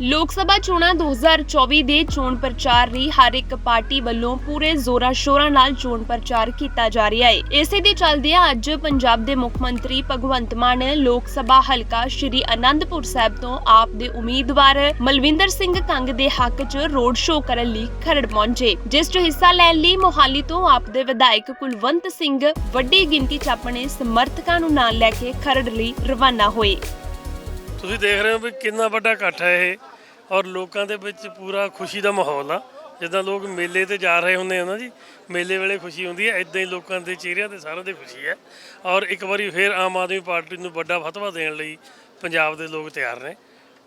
ਲੋਕ ਸਭਾ ਚੋਣਾਂ 2024 ਦੇ ਚੋਣ ਪ੍ਰਚਾਰ ਲਈ ਹਰ ਇੱਕ ਪਾਰਟੀ ਵੱਲੋਂ ਪੂਰੇ ਜ਼ੋਰਾਂ ਸ਼ੋਰਾਂ ਨਾਲ ਚੋਣ ਪ੍ਰਚਾਰ ਕੀਤਾ ਜਾ ਰਿਹਾ ਹੈ। ਇਸੇ ਦੇ ਚੱਲਦਿਆਂ ਅੱਜ ਪੰਜਾਬ ਦੇ ਮੁੱਖ ਮੰਤਰੀ ਭਗਵੰਤ ਮਾਨ, ਲੋਕ ਸਭਾ ਹਲਕਾ ਸ਼੍ਰੀ ਅਨੰਦਪੁਰ ਸਾਹਿਬ ਤੋਂ ਆਪ ਦੇ ਉਮੀਦਵਾਰ ਮਲਵਿੰਦਰ ਸਿੰਘ ਕੰਗ ਦੇ ਹੱਕ 'ਚ ਰੋਡ ਸ਼ੋਅ ਕਰਨ ਲਈ ਖਰੜ ਪਹੁੰਚੇ, ਜਿਸ 'ਚ ਹਿੱਸਾ ਲੈਣ ਲਈ ਮੋਹਾਲੀ ਤੋਂ ਆਪ ਦੇ ਵਿਧਾਇਕ ਕੁਲਵੰਤ ਸਿੰਘ ਵੱਡੀ ਗਿਣਤੀ 'ਚ ਆਪਣੇ ਸਮਰਥਕਾਂ ਨੂੰ ਨਾਲ ਲੈ ਕੇ ਖਰੜ ਲਈ ਰਵਾਨਾ ਹੋਏ। ਤੁਸੀਂ ਦੇਖ ਰਹੇ ਹੋ ਵੀ ਕਿੰਨਾ ਵੱਡਾ ਇਕੱਠ ਹੈ ਇਹ ਔਰ ਲੋਕਾਂ ਦੇ ਵਿੱਚ ਪੂਰਾ ਖੁਸ਼ੀ ਦਾ ਮਾਹੌਲ ਆ। ਜਿੱਦਾਂ ਲੋਕ ਮੇਲੇ ਤੇ ਜਾ ਰਹੇ ਹੁੰਦੇ ਆ ਨਾ ਜੀ, ਮੇਲੇ ਵੇਲੇ ਖੁਸ਼ੀ ਹੁੰਦੀ ਹੈ ਇਦਾਂ ਹੀ ਲੋਕਾਂ ਦੇ ਚਿਹਰਿਆਂ ਤੇ ਸਾਰਿਆਂ ਦੇ ਖੁਸ਼ੀ ਹੈ। ਔਰ ਇੱਕ ਵਾਰੀ ਫੇਰ ਆਮ ਆਦਮੀ ਪਾਰਟੀ ਨੂੰ ਵੱਡਾ ਫਤਵਾ ਦੇਣ ਲਈ ਪੰਜਾਬ ਦੇ ਲੋਕ ਤਿਆਰ ਨੇ।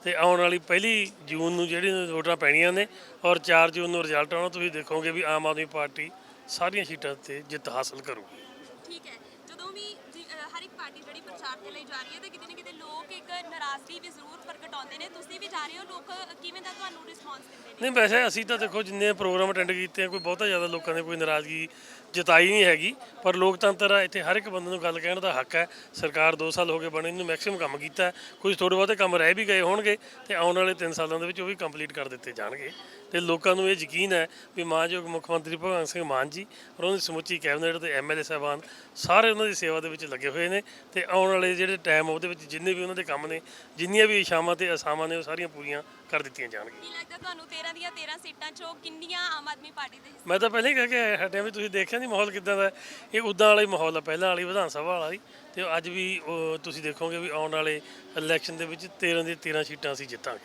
ਤੇ ਆਉਣ ਵਾਲੀ ਪਹਿਲੀ ਜੂਨ ਨੂੰ ਜਿਹੜੀ ਵੋਟਾਂ ਪੈਣੀਆਂ ਨੇ ਔਰ 4 ਜੂਨ ਨੂੰ ਰਿਜ਼ਲਟ ਆਉਣਾ, ਤੁਸੀਂ ਦੇਖੋਗੇ ਵੀ ਆਮ ਆਦਮੀ ਪਾਰਟੀ ਸਾਰੀਆਂ ਸੀਟਾਂ ਤੇ ਜਿੱਤ ਹਾਸਲ ਕਰੂਗੀ। ਠੀਕ ਹੈ। ਜਦੋਂ ਵੀ ਪਾਰਟੀ ਜਿਹੜੀ ਪ੍ਰਚਾਰ ਦੇ ਲਈ ਜਾ ਰਹੀ ਹੈ ਤੇ ਕਿਤੇ ਨਾ ਕਿਤੇ ਲੋਕ ਇੱਕ ਨਾਰਾਜ਼ਗੀ ਵੀ ਜ਼ਰੂਰ ਪ੍ਰਗਟਾਉਂਦੇ ਨੇ। ਤੁਸੀਂ ਵੀ ਜਾ ਰਹੇ ਹੋ, ਲੋਕ ਕਿਵੇਂ ਦਾ ਤੁਹਾਨੂੰ ਰਿਸਪੌਂਸ ਦਿੰਦੇ ਨੇ? ਨਹੀਂ, ਵੈਸੇ ਅਸੀਂ ਤਾਂ ਦੇਖੋ, ਜਿੰਨੇ ਪ੍ਰੋਗਰਾਮ ਅਟੈਂਡ ਕੀਤੇ ਆ, ਕੋਈ ਬਹੁਤਾ ਜ਼ਿਆਦਾ ਲੋਕਾਂ ਨੇ ਕੋਈ ਨਾਰਾਜ਼ਗੀ ਜਤਾਈ ਨਹੀਂ ਹੈਗੀ, ਪਰ ਲੋਕਤੰਤਰ ਆ, ਇੱਥੇ ਹਰ ਇੱਕ ਬੰਦੇ ਨੂੰ ਗੱਲ ਕਹਿਣ ਦਾ ਹੱਕ ਹੈ। ਸਰਕਾਰ 2 ਸਾਲ ਹੋ ਗਏ ਬਣੇ ਨੂੰ ਮੈਕਸਿਮਮ ਕੰਮ ਕੀਤਾ ਕੁਝ ਥੋੜੇ ਬਹੁਤੇ ਕੰਮ ਰਹਿ ਵੀ ਗਏ ਹੋਣਗੇ ਤੇ ਆਉਣ ਵਾਲੇ 3 ਸਾਲਾਂ ਦੇ ਵਿੱਚ ਉਹ ਵੀ ਕੰਪਲੀਟ ਕਰ ਦਿੱਤੇ ਜਾਣਗੇ। ਤੇ ਲੋਕਾਂ ਨੂੰ ਇਹ ਯਕੀਨ ਹੈ ਵੀ ਮਾਨਯੋਗ ਮੁੱਖ ਮੰਤਰੀ ਭਗਵੰਤ ਸਿੰਘ ਮਾਨ ਜੀ ਔਰ ਉਹਨਾਂ ਦੀ ਸਮੁੱਚੀ ਕੈਬਨਿਟ ਤੇ ਐਮਐਲਏ ਸਾਹਿਬਾਨ ਸਾਰੇ ਉਹਨਾਂ ਦੀ ਸੇਵਾ ਦੇ ਵਿੱਚ ਲੱਗੇ ਹੋਏ ਨੇ। ਤੇ ਆਉਣ ਵਾਲੇ ਜਿਹੜੇ ਟਾਈਮ ਉਹਦੇ ਵਿੱਚ ਜਿੰਨੇ ਵੀ ਉਹਨਾਂ ਦੇ ਕੰਮ ਨੇ ਜਿੰਨੀਆਂ ਵੀ ਇਸ਼ਾਵਾਂ ਤੇ ਅਸਾਮਾਂ ਨੇ ਉਹ ਸਾਰੀਆਂ ਪੂਰੀਆਂ ਕਰ ਦਿੱਤੀਆਂ ਜਾਣਗੀਆਂ। ਕੀ ਲੱਗਦਾ ਤੁਹਾਨੂੰ 13 ਦੀਆਂ 13 ਸੀਟਾਂ ਚੋਂ ਕਿੰਨੀਆਂ ਆਮ ਆਦਮੀ ਪਾਰਟੀ ਦੇ ਹਿੱਸੇ ਮੈਂ ਤਾਂ ਪਹਿਲਾਂ ਹੀ ਕਹਿ ਕੇ ਹਟਿਆ ਵੀ ਤੁਸੀਂ ਦੇਖਿਆ ਨਹੀਂ ਮਾਹੌਲ ਕਿਦਾਂ ਦਾ। ਹੈ। ਇਹ ਉਦਾਂ ਵਾਲਾ ਹੀ ਮਾਹੌਲ ਆ ਪਹਿਲਾਂ ਵਾਲੀ ਵਿਧਾਨ ਸਭਾ ਵਾਲਾ ਹੀ। ਤੇ ਅੱਜ ਵੀ ਉਹ ਤੁਸੀਂ ਦੇਖੋਗੇ ਵੀ ਆਉਣ ਵਾਲੇ ਇਲੈਕਸ਼ਨ ਦੇ ਵਿੱਚ 13 ਦੀ 13 ਸੀਟਾਂ ਅਸੀਂ ਜਿੱਤਾਂਗੇ।